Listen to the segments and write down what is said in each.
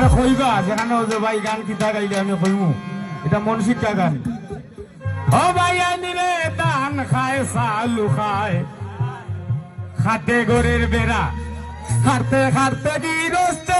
আমার কইবা, যেখানে ও যে ভাই গান কিতা গাইলে আমি কইমু। এটা মনসিকা গান। ও ভাই আনিলে দান খায় সালু খায়। খাতে গরের বেড়া। খাতে খাতে গিরস্তের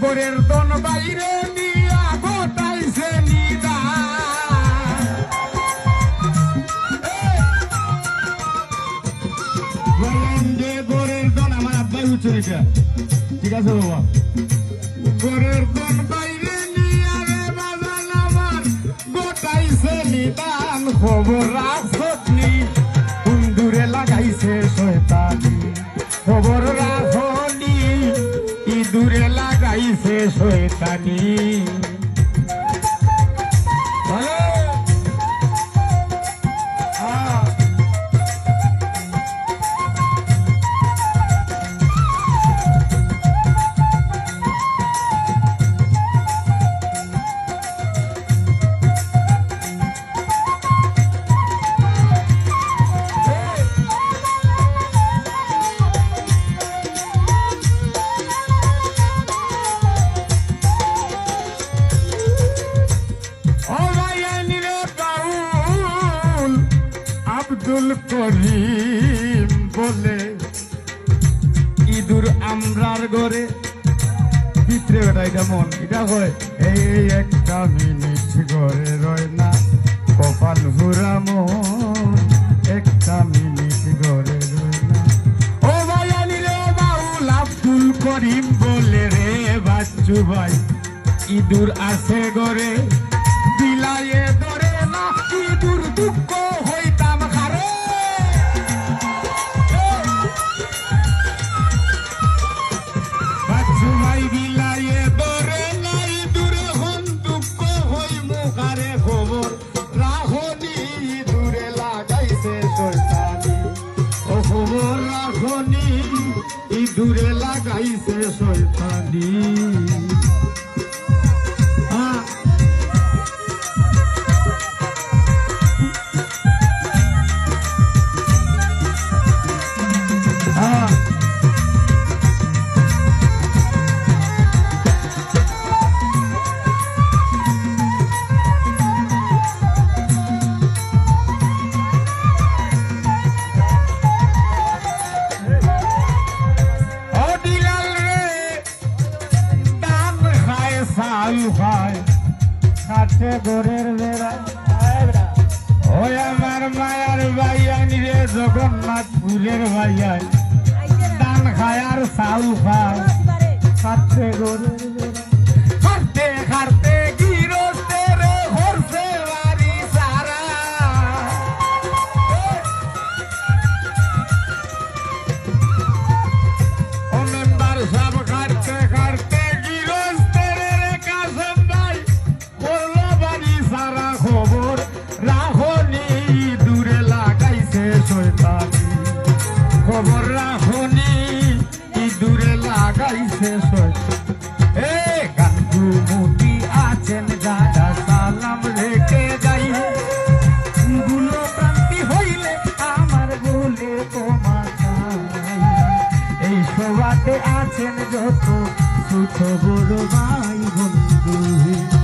গোরের দন বাইরে নিয়া গোটাইছে বললেন গোরের ঠিক আছে বাবা গোরের দন বাইরে নিয়া আমার গোটাইছে নিদান। খবর রাখনি কুন্দুরে লাগাইছে লাগাইছে শয়তানি আব্দুল করিম বলে, ইঁদুর আমরার ঘরে। ভিতরে বেটা, এটা মন, এটা হয়। এই একটা মিনিট ঘরে রয় না, কপাল ভুরা মন। একটা মিনিট ঘরে রয় না। ও ভাই আইনিরে বাউল আব্দুল করিম বলে, রে বাচ্চু ভাই, ইঁদুর আছে গরে বিলায়ে ধরে না, ইঁদুর দুঃখ হইতাম ইঁদুরে লাগাইছে শয়তানি। কাছে গোরের বেড়া ওই আমার মায়ার বাইয়ানি রে জগন্নাথ ফুলের ভাইয়াই দান খায় আর সাল খায়। কাছে গোরের আছেন যত সুখ বড় ভাই বন্ধু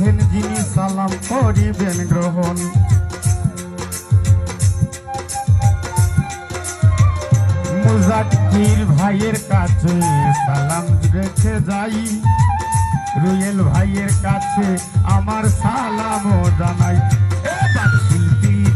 আছেন যিনি সালাম করিবেন গ্রহণ। মুজাক্কির ভাইয়ের কাছে সালাম রেখে যাই। রুয়েল ভাইয়ের কাছে আমার সালামও জানাই। শিল্পী।